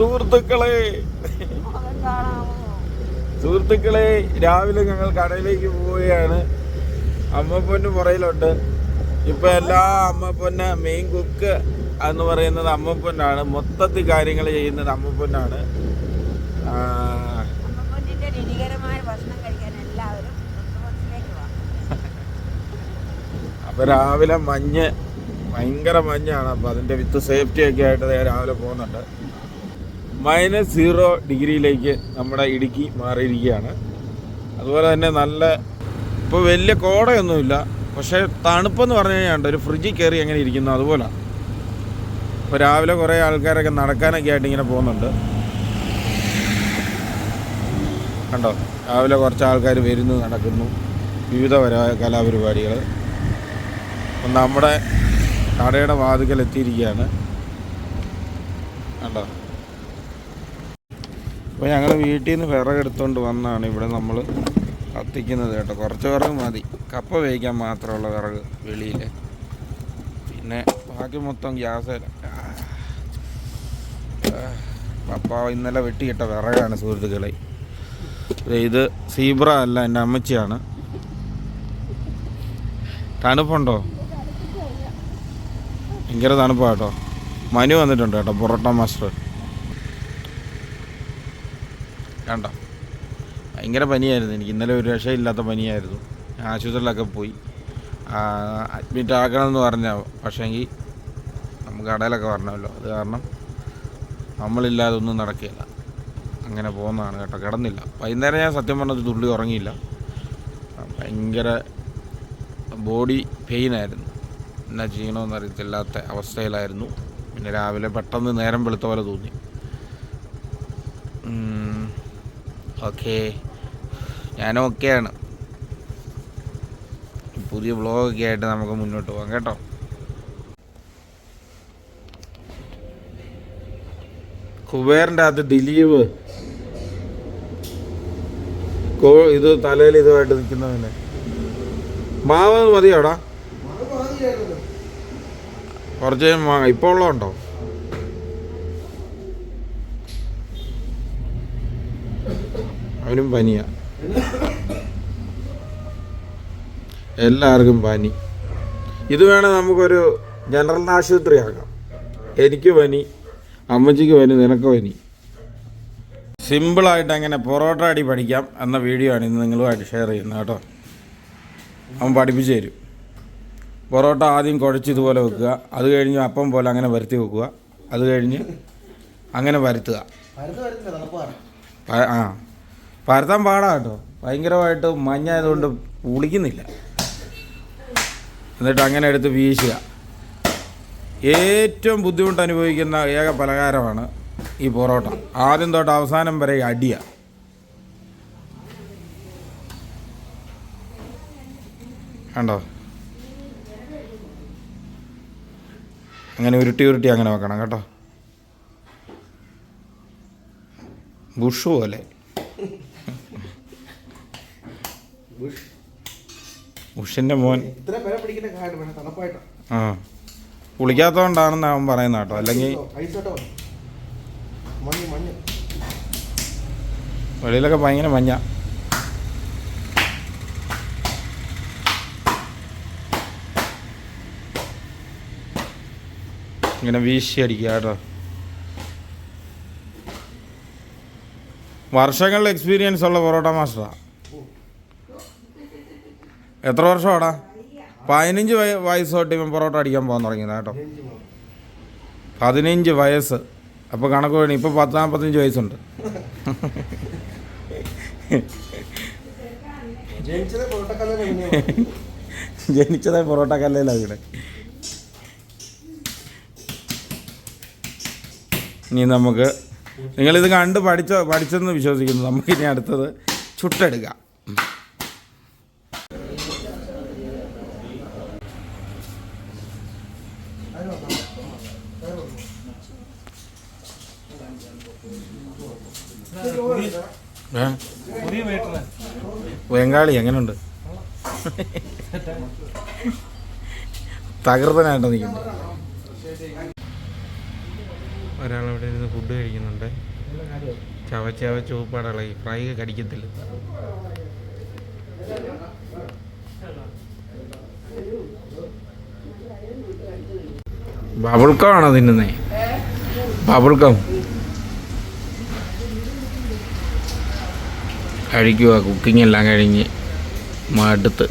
സുഹൃത്തുക്കളെ. സുഹൃത്തുക്കളെ രാവിലെ ഞങ്ങൾ കടയിലേക്ക് പോവുകയാണ്. അമ്മപ്പൊന്ന് പുറയിലുണ്ട് ഇപ്പൊ എല്ലാ അമ്മപ്പൊന്ന മെയിൻ കുക്ക് എന്ന് പറയുന്നത് അമ്മപ്പൊന്നാണ്. മൊത്തത്തിൽ കാര്യങ്ങൾ ചെയ്യുന്നത് അമ്മപ്പൊന്നാണ്. അപ്പൊ രാവിലെ മഞ്ഞ് ഭയങ്കര മഞ്ഞാണ്. അപ്പൊ അതിന്റെ വിത്ത് സേഫ്റ്റി ഒക്കെ ആയിട്ട് രാവിലെ പോകുന്നുണ്ട്. മൈനസ് സീറോ ഡിഗ്രിയിലേക്ക് നമ്മുടെ ഇടുക്കി മാറിയിരിക്കുകയാണ്. അതുപോലെ തന്നെ നല്ല ഇപ്പോൾ വലിയ കോടയൊന്നുമില്ല. പക്ഷേ തണുപ്പെന്ന് പറഞ്ഞു കഴിഞ്ഞാൽ ഒരു ഫ്രിഡ്ജിൽ കയറി എങ്ങനെ ഇരിക്കുന്നു അതുപോലെ. ഇപ്പോൾ രാവിലെ കുറേ ആൾക്കാരൊക്കെ നടക്കാനൊക്കെ ആയിട്ട് ഇങ്ങനെ പോകുന്നുണ്ട്. കണ്ടോ രാവിലെ കുറച്ച് ആൾക്കാർ വരുന്നു നടക്കുന്നു. വിവിധപരമായ കലാപരിപാടികൾ അപ്പം നമ്മുടെ കടയുടെ വാതുക്കൽ എത്തിയിരിക്കുകയാണ്. കണ്ടോ? അപ്പോൾ ഞങ്ങൾ വീട്ടിൽ നിന്ന് വിറകെടുത്തുകൊണ്ട് വന്നാണ് ഇവിടെ നമ്മൾ കത്തിക്കുന്നത് കേട്ടോ. കുറച്ച് വിറക് മതി. കപ്പ വേവിക്കാൻ മാത്രമുള്ള വിറക് വെളിയിൽ പിന്നെ ബാക്കി മൊത്തം ഗ്യാസ് പപ്പ ഇന്നലെ വെട്ടിയിട്ട വിറകാണ് സുഹൃത്തുക്കളെ. ഇത് സീബ്ര അല്ല എന്റെ അമ്മച്ചിയാണ്. തണുപ്പുണ്ടോ? ഭയങ്കര തണുപ്പാട്ടോ മനു വന്നിട്ടുണ്ട് കേട്ടോ പൊറോട്ട മാസ്റ്റർ. കണ്ട? ഭയങ്കര പനിയായിരുന്നു. എനിക്ക് ഇന്നലെ ഒരു രക്ഷയില്ലാത്ത പനിയായിരുന്നു. ആശുപത്രിയിലൊക്കെ പോയി. അഡ്മിറ്റ് ആക്കണമെന്ന് പറഞ്ഞ പക്ഷേങ്കിൽ നമുക്ക് കടയിലൊക്കെ പറഞ്ഞല്ലോ അത് കാരണം നമ്മളില്ലാതെ ഒന്നും നടക്കില്ല അങ്ങനെ പോകുന്നതാണ് കേട്ടോ. കിടന്നില്ല. വൈകുന്നേരം ഞാൻ സത്യം പറഞ്ഞത് തുള്ളി ഉറങ്ങിയില്ല. ഭയങ്കര ബോഡി പെയിനായിരുന്നു എന്നാ ചെയ്യണമെന്ന് അറിയത്തില്ലാത്ത അവസ്ഥയിലായിരുന്നു. പിന്നെ രാവിലെ പെട്ടെന്ന് നേരം വെളുത്ത പോലെ തോന്നി. ഓക്കെ. ഞാനും ഓക്കെയാണ് പുതിയ വ്ളോഗൊക്കെ ആയിട്ട് നമുക്ക് മുന്നോട്ട് പോകാം കേട്ടോ. കുബേറിന്റെ അകത്ത് ദിലീപ്. ഇത് തലയിൽ ഇതുമായിട്ട് നിൽക്കുന്നവനെ. മാവ് മതിയോടാ? കുറച്ച് ഇപ്പോൾ ഉള്ളതുണ്ടോ? അവനും പനിയാണ് എല്ലാവർക്കും പനി. ഇത് വേണേൽ നമുക്കൊരു ജനറൽ ആശുപത്രി ആക്കാം. എനിക്ക് പനി അമ്മച്ചിക്ക് പനി നിനക്ക് പനി. സിമ്പിളായിട്ട് അങ്ങനെ പൊറോട്ട അടി പഠിക്കാം എന്ന വീഡിയോ ആണ് ഇന്ന് നിങ്ങളുമായിട്ട് ഷെയർ ചെയ്യുന്നത് കേട്ടോ. അവൻ പഠിപ്പിച്ചു തരും. പൊറോട്ട ആദ്യം കുഴച്ച് ഇതുപോലെ വെക്കുക. അത് കഴിഞ്ഞ് അപ്പം പോലെ അങ്ങനെ വരുത്തി വെക്കുക. അത് കഴിഞ്ഞ് അങ്ങനെ വരുത്തുക. ആ. പരത്താൻ പാടാ കേട്ടോ. ഭയങ്കരമായിട്ട് മഞ്ഞായതുകൊണ്ട് പുളിക്കുന്നില്ല. എന്നിട്ട് അങ്ങനെ എടുത്ത് വീശുക. ഏറ്റവും ബുദ്ധിമുട്ട് അനുഭവിക്കുന്ന ഏക പലഹാരമാണ് ഈ പൊറോട്ട. ആദ്യം തൊട്ട് അവസാനം വരെ അടിയ. കണ്ടോ? അങ്ങനെ ഉരുട്ടി ഉരുട്ടി അങ്ങനെ വെക്കണം കേട്ടോ. ബുഷ് പോലെ. ബുഷിന്റെ മോൻ. ആ. കുളിക്കാത്തോണ്ടാണെന്ന് അവൻ പറയുന്ന കേട്ടോ അല്ലെങ്കിൽ വെളിയിലൊക്കെ ഭയങ്കര മഞ്ഞ. ഇങ്ങനെ വീശി അടിക്കുക കേട്ടോ വർഷങ്ങളിൽ എക്സ്പീരിയൻസ് ഉള്ള പൊറോട്ട മാസ്റ്ററാ എത്ര വർഷമാടാ? പതിനഞ്ച് വയ വയസ്സ് തൊട്ട് ഇവൻ പൊറോട്ട അടിക്കാൻ പോകാൻ തുടങ്ങിയത് കേട്ടോ. പതിനഞ്ച് വയസ്സ്. അപ്പോൾ കണക്ക് വേണം ഇപ്പോൾ പത്ത് നാൽപ്പത്തഞ്ച് വയസ്സുണ്ട്. ജനിച്ചതേ പൊറോട്ട കല്ലയിലാണ് ഇവിടെ ഇനി നമുക്ക് നിങ്ങളിത് കണ്ട് പഠിച്ച പഠിച്ചെന്ന് വിശ്വസിക്കുന്നു. നമുക്കിനി അടുത്തത് ചുട്ടെടുക്കാം? ബംഗാളി എങ്ങനെയുണ്ട് തകർത്തനായിട്ട് നിൽക്കുന്നു. ഒരാളവിടെ ഇരുന്ന് ഫുഡ് കഴിക്കുന്നുണ്ട്. ചവച്ചവ ചുവപ്പാടളകി ഫ്രൈ കടിക്കത്തില്ല. ബബിൾക്കമാണോ തിന്നുന്നേ? ബബിൾക്കം കഴിക്കുക കുക്കിംഗ് എല്ലാം കഴിഞ്ഞ് മടുത്ത്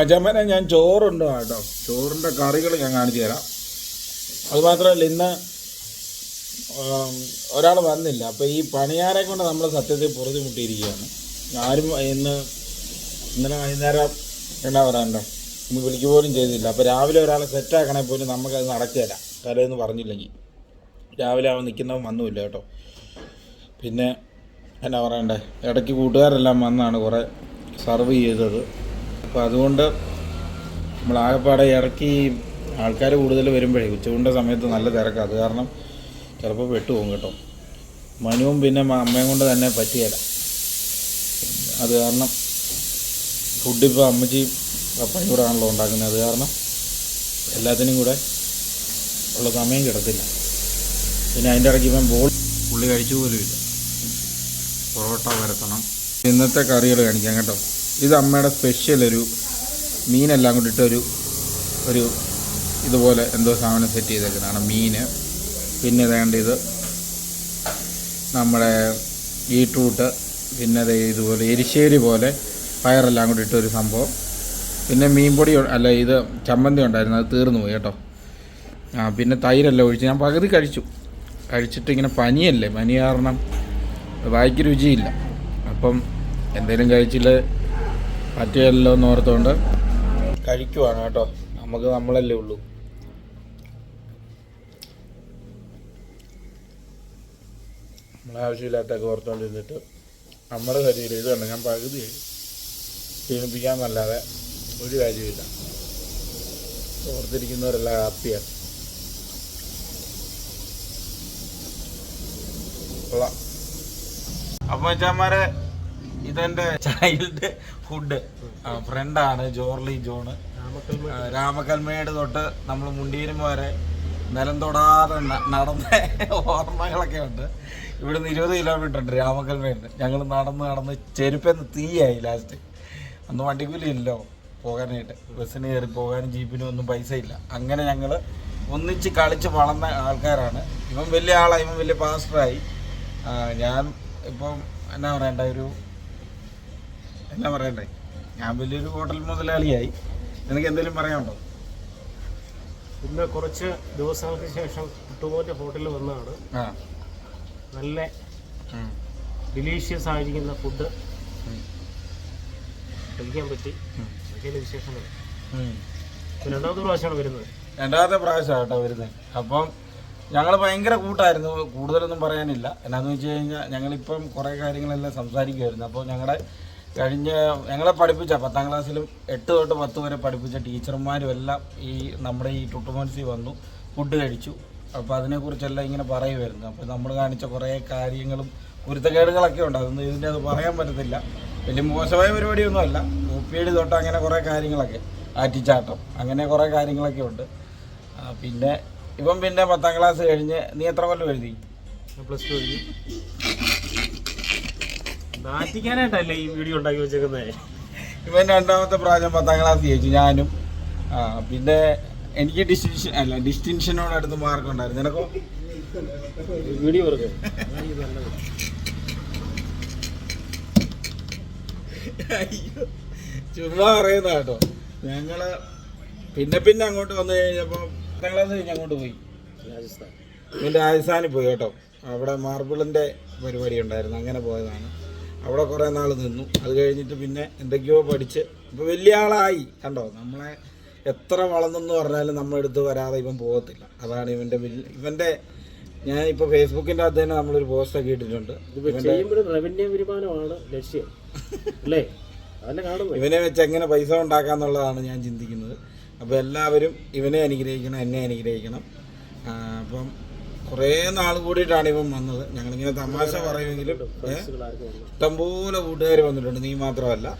അച്ഛമ്മനെ ഞാൻ ചോറുണ്ടോ കേട്ടോ? ചോറിന്റെ കറികൾ ഞാൻ കാണിച്ചു തരാം. അതുമാത്രമല്ല ഇന്ന് ഒരാൾ വന്നില്ല. അപ്പോൾ ഈ പണിയാരെ കൊണ്ട് നമ്മൾ സത്യത്തിൽ പുറത്തു മുട്ടിയിരിക്കുകയാണ് ആരും ഇന്ന് ഇന്നലെ വൈകുന്നേരം എന്നാ പറയാനുണ്ടോ? ഇന്ന് വിളിക്കു പോലും ചെയ്തില്ല. അപ്പോൾ രാവിലെ ഒരാളെ സെറ്റാക്കണേ പോലും നമുക്കത് നടക്കുകയില്ല. തലേന്ന് പറഞ്ഞില്ലെങ്കിൽ രാവിലെ അവൻ നിൽക്കുന്നവൻ വന്നുമില്ല കേട്ടോ. പിന്നെ എന്നാ പറയണ്ടേ? ഇടയ്ക്ക് കൂട്ടുകാരെല്ലാം വന്നാണ് കുറേ സർവ് ചെയ്തത്. അപ്പോൾ അതുകൊണ്ട് നമ്മൾ ആകെപ്പാടെ ഇറക്കി ആൾക്കാർ കൂടുതൽ വരുമ്പോഴേ ഉച്ചകൊണ്ട സമയത്ത് നല്ല തിരക്കാണ് അത് കാരണം ചിലപ്പോൾ വെട്ടുപോകും കേട്ടോ. മനുവും പിന്നെ അമ്മയും കൊണ്ട് തന്നെ പറ്റിയല്ല അത് കാരണം ഫുഡ് ഇപ്പോൾ അമ്മച്ചി പപ്പയും കൂടെ ആണല്ലോ ഉണ്ടാക്കുന്നത്. അത് കാരണം എല്ലാത്തിനും കൂടെ ഉള്ള സമയം കിടത്തില്ല പിന്നെ അതിന്റെ ഇടയ്ക്ക് ഇവൻ ബോൾ പുള്ളി കഴിച്ചു പോലുമില്ല പൊറോട്ട വരത്തണം ഇന്നത്തെ കറികൾ കാണിക്കാം കേട്ടോ. ഇത് അമ്മയുടെ സ്പെഷ്യൽ ഒരു മീനെല്ലാം കൂടിയിട്ടൊരു ഒരു ഇതുപോലെ എന്തോ സാധനം സെറ്റ് ചെയ്തേക്കുന്നതാണ്. മീന്. പിന്നെ വേണ്ടത് നമ്മുടെ ബീട്രൂട്ട് പിന്നെ ഇതുപോലെ എരിശ്ശേരി പോലെ പയറെല്ലാം കൂടി ഇട്ട ഒരു സംഭവം. പിന്നെ മീൻപൊടി അല്ല ഇത് ചമ്മന്തി ഉണ്ടായിരുന്നു അത് തീർന്നു പോയി കേട്ടോ. ആ പിന്നെ തൈരെല്ലാം ഒഴിച്ച് ഞാൻ പകുതി കഴിച്ചു. കഴിച്ചിട്ട് ഇങ്ങനെ പനിയല്ലേ പനി കാരണം വായിക്ക് രുചിയില്ല. അപ്പം എന്തെങ്കിലും കഴിച്ചില്ല? പറ്റിയല്ലോ എന്ന് ഓർത്തുകൊണ്ട് കഴിക്കുവാണ് കേട്ടോ. നമുക്ക് നമ്മളല്ലേ ഉള്ളൂ. നമ്മളെ ആവശ്യമില്ലാത്തൊക്കെ ഓർത്തുകൊണ്ടിരുന്നിട്ട് നമ്മുടെ ശരീരം ഇത് കണ്ട ഞാൻ പകുതി ക്ഷീണിപ്പിക്കാന്നല്ലാതെ ഒരു കാര്യമില്ല ഓർത്തിരിക്കുന്നവരെല്ലാം ഹാപ്പിയാണ്. അപ്പൊ അച്ഛന്മാരെ ഇതെന്റെ ചൈൽഡ് ഫുഡ് ഫ്രണ്ടാണ് ജോർലി ജോണ്. രാമക്കൽമേട് തൊട്ട് നമ്മൾ മുണ്ടീരും വരെ നിലം തൊടാതെ നടന്ന ഓർമ്മകളൊക്കെ ഉണ്ട് ഇവിടുന്ന് ഇരുപത് കിലോമീറ്റർ ഉണ്ട് രാമക്കൽമേലിന് ഞങ്ങൾ നടന്ന് നടന്ന് ചെരുപ്പെന്ന് തീയായി ലാസ്റ്റ് അന്ന് വണ്ടിക്കൂലിയില്ലല്ലോ പോകാനായിട്ട്. ബസ്സിന് കയറി പോകാനും ജീപ്പിനും ഒന്നും പൈസ ഇല്ല. അങ്ങനെ ഞങ്ങൾ ഒന്നിച്ച് കളിച്ച് വളർന്ന ആൾക്കാരാണ്. ഇവൻ വലിയ ആളായി ഇവൻ വലിയ പാസ്റ്ററായി ഞാൻ ഇപ്പം എന്നാ പറയണ്ട ഒരു എന്നാ പറയണ്ടേ? ഞാൻ വലിയൊരു ഹോട്ടൽ മുതലാളിയായി. നിനക്ക് എന്തെങ്കിലും പറയാനുണ്ടോ? ഇന്ന് കുറച്ച് ദിവസങ്ങൾക്ക് ശേഷം കുട്ടുമോന്റെ ഹോട്ടലിൽ വന്നതാണ്. ആ. നല്ല ഡിലീഷ്യസ് ആയിരിക്കുന്ന ഫുഡ്. കഴിക്കാൻ പറ്റി. വിശേഷങ്ങൾ. രണ്ടാമത്തെ പ്രാവശ്യമാണ് വരുന്നത്. രണ്ടാമത്തെ പ്രാവശ്യം കേട്ടോ വരുന്നത്. അപ്പം ഞങ്ങൾ ഭയങ്കര കൂട്ടായിരുന്നു. കൂടുതലൊന്നും പറയാനില്ല. എന്നാന്ന് വെച്ച് കഴിഞ്ഞാൽ ഞങ്ങളിപ്പം കുറേ കാര്യങ്ങളെല്ലാം സംസാരിക്കുമായിരുന്നു അപ്പോൾ ഞങ്ങളുടെ കഴിഞ്ഞ ഞങ്ങളെ പഠിപ്പിച്ച പത്താം ക്ലാസ്സിലും എട്ട് തൊട്ട് പത്ത് വരെ പഠിപ്പിച്ച ടീച്ചർമാരും എല്ലാം ഈ നമ്മുടെ ഈ ടുട്ടുമൻസി വന്നു. ഫുഡ് കഴിച്ചു. അപ്പോൾ അതിനെക്കുറിച്ചെല്ലാം ഇങ്ങനെ പറയുമായിരുന്നു. അപ്പോൾ നമ്മൾ കാണിച്ച കുറേ കാര്യങ്ങളും കുരുത്തക്കേടുകളൊക്കെ ഉണ്ട്. അതൊന്നും ഇതിന്റെ അത് പറയാൻ പറ്റത്തില്ല. വലിയ മോശമായ പരിപാടിയൊന്നുമല്ല കോപ്പിയടി തൊട്ട് അങ്ങനെ കുറേ കാര്യങ്ങളൊക്കെ. ആറ്റിച്ചാട്ടം. അങ്ങനെ കുറേ കാര്യങ്ങളൊക്കെ ഉണ്ട്. പിന്നെ ഇപ്പം പിന്നെ പത്താം ക്ലാസ് കഴിഞ്ഞ് നീ എത്ര കൊല്ലം എഴുതി? പ്ലസ് ടു എഴുതി. നാറ്റിക്കാനായിട്ടല്ലേ ഈ വീഡിയോ ഉണ്ടാക്കി വെച്ചേക്കുന്നത് ഇവൻ രണ്ടാമത്തെ പ്രാവശ്യം പത്താം ക്ലാസ് ജയിച്ചു. ഞാനും. ആ പിന്നെ എനിക്ക് ഡിസ്റ്റിൻഷൻ അല്ല ഡിസ്റ്റിൻഷനോട് അടുത്ത് മാർക്ക് ഉണ്ടായിരുന്നു. നിനക്കോ? വീഡിയോ അയ്യോ ചുമ്മാ പറയുന്ന കേട്ടോ. ഞങ്ങൾ പിന്നെ പിന്നെ അങ്ങോട്ട് വന്നു കഴിഞ്ഞപ്പോൾ ഞങ്ങളെന്ന് കഴിഞ്ഞ കഴിഞ്ഞ് അങ്ങോട്ട് പോയി? രാജസ്ഥാൻ. പിന്നെ രാജസ്ഥാനിൽ പോയി കേട്ടോ. അവിടെ മാർബിളിന്റെ പരിപാടി ഉണ്ടായിരുന്നു. അങ്ങനെ പോയതാണ്. അവിടെ കുറേ നാൾ നിന്നു. അത് കഴിഞ്ഞിട്ട് പിന്നെ എന്തൊക്കെയോ പഠിച്ച്. ഇപ്പോൾ വലിയ ആളായി. കണ്ടോ? നമ്മളെ എത്ര വളർന്നെന്ന് പറഞ്ഞാലും നമ്മളെടുത്ത് വരാതെ ഇവൻ പോകത്തില്ല. അതാണ് ഇവന്റെ ഇവന്റെ ഇവന്റെ ഞാൻ ഇപ്പോൾ ഫേസ്ബുക്കിന്റെ അകത്ത് തന്നെ നമ്മളൊരു പോസ്റ്റൊക്കെ ഇട്ടിട്ടുണ്ട്. റവന്യൂ വരുമാനമാണ് ലക്ഷ്യം. അല്ലേ? ഇവനെ വെച്ച് എങ്ങനെ പൈസ ഉണ്ടാക്കാന്നുള്ളതാണ് ഞാൻ ചിന്തിക്കുന്നത്. അപ്പോൾ എല്ലാവരും ഇവനെ അനുഗ്രഹിക്കണം എന്നെ അനുഗ്രഹിക്കണം. അപ്പം കുറേ നാൾ കൂടിയിട്ടാണ് ഇവൻ വന്നത്. ഞങ്ങളിങ്ങനെ തമാശ പറയുമെങ്കിലും ഇഷ്ടംപോലെ കൂട്ടുകാർ വന്നിട്ടുണ്ട്. നീ മാത്രമല്ല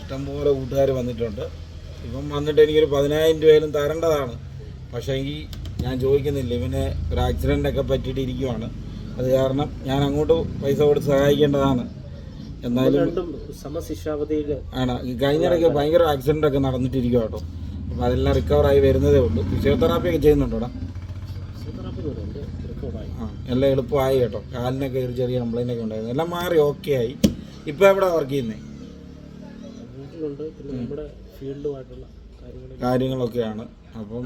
ഇഷ്ടംപോലെ കൂട്ടുകാർ വന്നിട്ടുണ്ട്. ഇവൻ വന്നിട്ട് എനിക്കൊരു പതിനായിരം രൂപയിലും തരേണ്ടതാണ്. പക്ഷേ എങ്കിൽ ഞാൻ ചോദിക്കുന്നില്ല ഇവന് ഒരു ആക്സിഡന്റ് ഒക്കെ പറ്റിയിട്ടിരിക്കുവാണ് അത് കാരണം ഞാൻ അങ്ങോട്ട് പൈസ കൊടുത്ത് സഹായിക്കേണ്ടതാണ്. എന്നാലും സമശിക്ഷാവധിയിൽ ആണ്. ഈ കഴിഞ്ഞിടയ്ക്ക് ഭയങ്കര ആക്സിഡന്റ് ഒക്കെ നടന്നിട്ടിരിക്കും കേട്ടോ. അപ്പോൾ അതെല്ലാം റിക്കവറായി വരുന്നതേ ഉള്ളൂ. ഫിസിയോതെറാപ്പി ഒക്കെ ചെയ്യുന്നുണ്ടോടാ ആ എല്ലാം എളുപ്പമായി കേട്ടോ. കാലിനൊക്കെ ഒരു ചെറിയ കംപ്ലൈന്റ് ഒക്കെ ഉണ്ടായിരുന്നു. എല്ലാം മാറി ഓക്കെ ആയി. ഇപ്പോൾ എവിടെ വർക്ക് ചെയ്യുന്നത് ഫീൽഡുമായിട്ടുള്ള കാര്യങ്ങളൊക്കെയാണ്. അപ്പം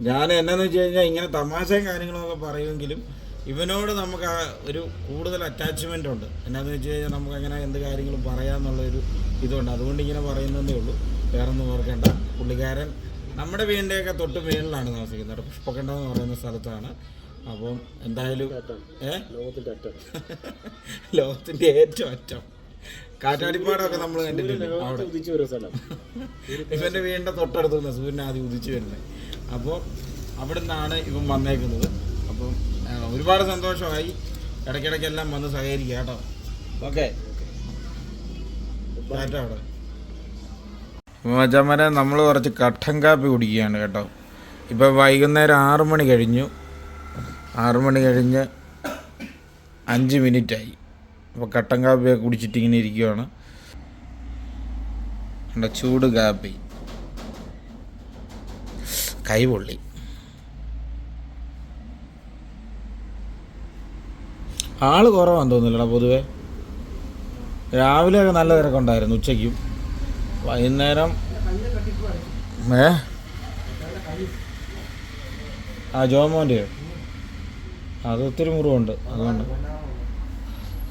ഞാൻ എന്നാന്ന് വെച്ച് കഴിഞ്ഞാൽ ഇങ്ങനെ തമാശയും കാര്യങ്ങളൊക്കെ പറയുമെങ്കിലും ഇവനോട് നമുക്ക് ആ ഒരു കൂടുതൽ അറ്റാച്ച്മെന്റ് ഉണ്ട്. എന്നാന്ന് വെച്ച് കഴിഞ്ഞാൽ നമുക്ക് അങ്ങനെ എന്ത് കാര്യങ്ങളും പറയാമെന്നുള്ളൊരു ഇതുണ്ട്. അതുകൊണ്ട് ഇങ്ങനെ പറയുന്നതേ ഉള്ളൂ. വേറെ ഒന്നും ഓർക്കേണ്ട. പുള്ളിക്കാരൻ നമ്മുടെ വീടിന്റെയൊക്കെ തൊട്ട് മേളിലാണ് താമസിക്കുന്നത്. പുഷ്പക്കണ്ട എന്ന് പറയുന്ന സ്ഥലത്താണ്. അപ്പം എന്തായാലും ഏ ലോകത്തിന്റെ അറ്റം ലോകത്തിന്റെ ഏറ്റവും അറ്റം. കാറ്റാടിപ്പാടമൊക്കെ നമ്മൾ കണ്ടിട്ടുണ്ട് ഇവന്റെ വീടിന്റെ തൊട്ടടുത്ത് നിന്ന് സൂര്യൻ ആദ്യം ഉദിച്ചു വരുന്നത് അപ്പോൾ അവിടെ നിന്നാണ് ഇവൻ വന്നേക്കുന്നത്. അപ്പം ഒരുപാട് സന്തോഷമായി. ഇടയ്ക്കിടയ്ക്കെല്ലാം വന്ന് സഹകരിക്കുക കേട്ടോ. ഓക്കെ. മച്ചമ്മനെ നമ്മൾ കുറച്ച് കട്ടൻ കാപ്പി കുടിക്കുകയാണ് കേട്ടോ. ഇപ്പോൾ വൈകുന്നേരം ആറു മണി കഴിഞ്ഞു. ആറു മണി കഴിഞ്ഞ് അഞ്ച് മിനിറ്റായി. അപ്പോൾ കട്ടൻ കാപ്പിയൊക്കെ കുടിച്ചിട്ട് ഇങ്ങനെ ഇരിക്കുകയാണ് എന്താ ചൂട് കാപ്പി. കൈപൊള്ളി ആൾ കുറവാന്ന് തോന്നുന്നില്ലടാ പൊതുവെ. രാവിലെയൊക്കെ നല്ല തിരക്കുണ്ടായിരുന്നു ഉച്ചയ്ക്കും. വൈകുന്നേരം ഏ? ആ ജോമോന്റെയോ അത് ഒത്തിരി മുറിവുണ്ട് അതുകൊണ്ട്.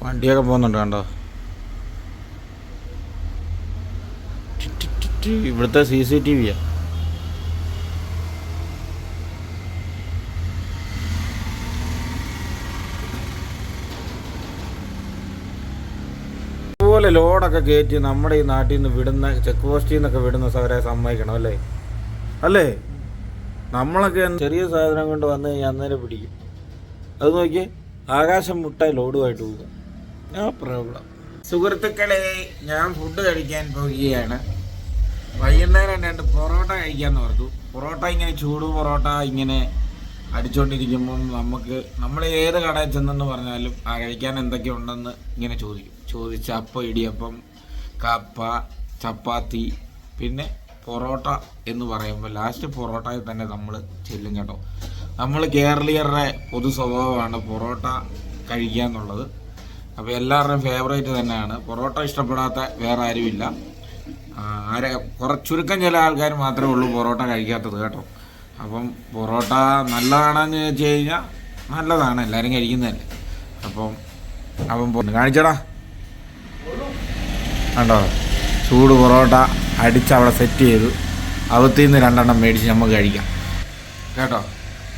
വണ്ടിയൊക്കെ പോകുന്നുണ്ട് കണ്ടോ? ഇവിടുത്തെ സി സി ടി വിയാ ഇതുപോലെ ലോഡൊക്കെ കയറ്റി നമ്മുടെ ഈ നാട്ടിൽ നിന്ന് വിടുന്ന ചെക്ക് പോസ്റ്റിൽ നിന്നൊക്കെ വിടുന്ന സവരെ സമ്മതിക്കണം അല്ലേ? അല്ലേ? നമ്മളൊക്കെ ചെറിയ സാധനം കൊണ്ട് വന്നു കഴിഞ്ഞാൽ അന്നേരം പിടിക്കും. അത് നോക്കി ആകാശം മുട്ടായി ലോഡുമായിട്ട് പോകുക പ്രോബ്ലം സുഹൃത്തുക്കളെ ഞാൻ ഫുഡ് കഴിക്കാൻ പോകുകയാണ് വൈകുന്നേരം രണ്ട് പൊറോട്ട കഴിക്കാന്ന് പറഞ്ഞു പൊറോട്ട ഇങ്ങനെ ചൂട് പൊറോട്ട ഇങ്ങനെ അടിച്ചുകൊണ്ടിരിക്കുമ്പം നമുക്ക് നമ്മൾ ഏത് കടയിൽ ചെന്നെന്ന് പറഞ്ഞാലും ആ കഴിക്കാൻ എന്തൊക്കെ ഉണ്ടെന്ന് ഇങ്ങനെ ചോദിക്കും. ചോദിച്ച് അപ്പം ഇടിയപ്പം കപ്പ ചപ്പാത്തി പിന്നെ പൊറോട്ട എന്ന് പറയുമ്പോൾ ലാസ്റ്റ് പൊറോട്ടയിൽ തന്നെ നമ്മൾ ചെല്ലും കേട്ടോ. നമ്മൾ കേരളീയരുടെ പൊതു സ്വഭാവമാണ് പൊറോട്ട കഴിക്കുക എന്നുള്ളത് അപ്പോൾ എല്ലാവരുടെയും ഫേവറേറ്റ് തന്നെയാണ്. പൊറോട്ട ഇഷ്ടപ്പെടാത്ത വേറെ ആരുമില്ല. ആരെ കുറച്ച് ചുരുക്കം ചില ആൾക്കാർ മാത്രമേ ഉള്ളൂ പൊറോട്ട കഴിക്കാത്തത് കേട്ടോ. അപ്പം പൊറോട്ട നല്ലതാണെന്ന് വെച്ച് കഴിഞ്ഞാൽ നല്ലതാണ് എല്ലാവരും കഴിക്കുന്നതല്ലേ. അപ്പം അപ്പം കാണിച്ചടാ. കണ്ടോ? ചൂട് പൊറോട്ട അടിച്ച് അവിടെ സെറ്റ് ചെയ്തു. അവത്തിൽ നിന്ന് രണ്ടെണ്ണം മേടിച്ച് നമുക്ക് കഴിക്കാം. കേട്ടോ?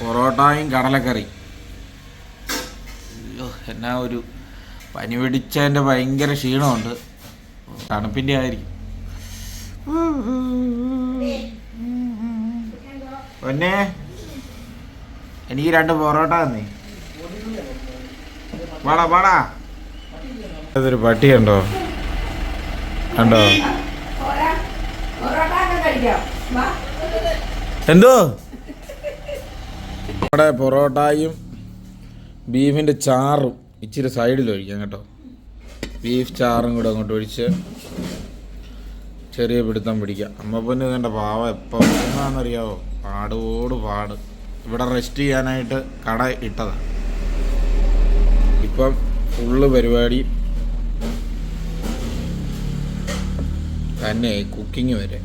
പൊറോട്ടയും കടലക്കറി എന്നാ ഒരു പനി പിടിച്ചതിന്റെ ഭയങ്കര ക്ഷീണമുണ്ട്. തണുപ്പിന്റെ ആയിരിക്കും. പൊന്നെ എനിക്ക് രണ്ട് പൊറോട്ട തന്നേ. വാടാ വാടാ. അതൊരു പട്ടിയുണ്ടോ കണ്ടോ? എന്തോ? നമ്മുടെ പൊറോട്ടയും ബീഫിന്റെ ചാറും. ഇച്ചിരി സൈഡിൽ ഒഴിക്കാം കേട്ടോ. ബീഫ് ചാറും കൂടെ അങ്ങോട്ട് ഒഴിച്ച് ചെറിയ പിടുത്തം പിടിക്കാം. അമ്മ പൊന്നു കണ്ട പാവം എപ്പോൾ എന്നാണെന്നറിയാവോ പാടോട് പാട്. ഇവിടെ റെസ്റ്റ് ചെയ്യാനായിട്ട് കട ഇട്ടതാണ് ഇപ്പം ഫുള്ള് പരിപാടി തന്നെ കുക്കിംഗ് വരെ.